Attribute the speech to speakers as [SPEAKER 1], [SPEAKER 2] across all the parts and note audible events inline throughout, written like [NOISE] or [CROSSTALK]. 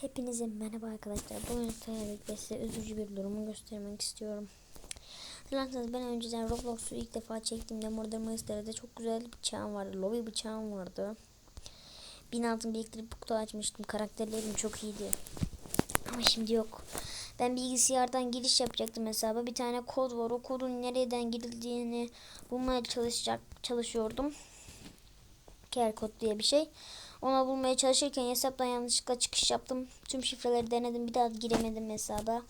[SPEAKER 1] Hepinize merhaba arkadaşlar. Bugün sizlerle size üzücü bir durumu göstermek istiyorum. Hatırlarsanız ben önceden Roblox'u ilk defa çektiğimde Modern Monster'da çok güzel bir bıçağım vardı. Lobby bıçağım vardı. Bin altın biriktirip kutu açmıştım. Karakterlerim çok iyiydi. Ama şimdi yok. Ben bilgisayardan giriş yapacaktım hesaba. Bir tane kod var. O kodun nereden girildiğini bulmaya çalışacak çalışıyordum. Care kod diye bir şey. Ona bulmaya çalışırken hesaptan yanlışlıkla çıkış yaptım. Tüm şifreleri denedim. Bir daha giremedim hesaba.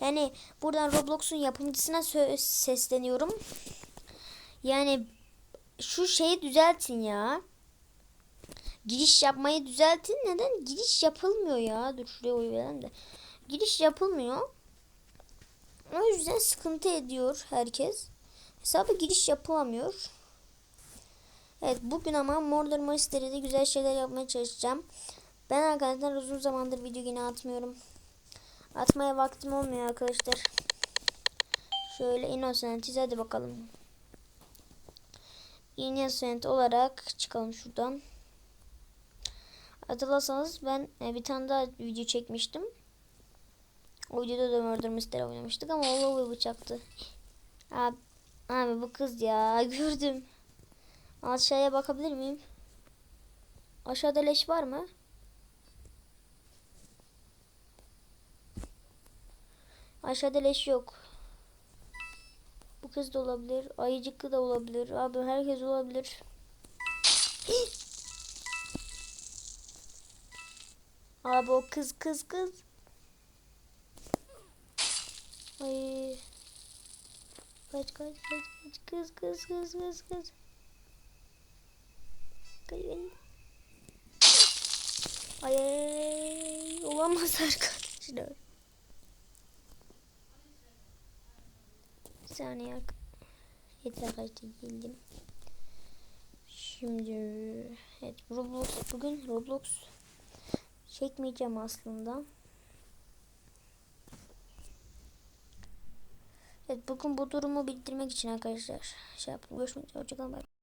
[SPEAKER 1] Yani buradan Roblox'un yapımcısına sesleniyorum. Yani şu şeyi düzeltin ya. Giriş yapmayı düzeltin. Neden? Giriş yapılmıyor ya. Dur şuraya oy verelim de. Giriş yapılmıyor. O yüzden sıkıntı ediyor herkes. Hesaba giriş yapılamıyor. Evet bugün ama Mordor Mystery'de güzel şeyler yapmaya çalışacağım. Ben arkadaşlar uzun zamandır video yine atmıyorum. Atmaya vaktim olmuyor arkadaşlar. Şöyle Innocentiz hadi bakalım. Innocent olarak çıkalım şuradan. Hatırlarsanız ben e, bir tane daha video çekmiştim. O videoda da Murder Mystery oynamıştık ama o bıçaktı. Abi, abi bu kız ya [LAUGHS] gördüm. Aşağıya bakabilir miyim? Aşağıda leş var mı? Aşağıda leş yok. Bu kız da olabilir. Ayıcıklı da olabilir. Abi herkes olabilir. Abi o kız kız kız. Ay. Kaç kaç kaç kaç kız kız kız kız kız. Kaybın. Ay, ay, olamaz arkadaşlar. Bir saniye Yeter arkadaşlar geldim. Şimdi evet Roblox bugün Roblox çekmeyeceğim aslında. Evet bugün bu durumu bildirmek için arkadaşlar şey yaptım. Görüşmek üzere. Hoşçakalın.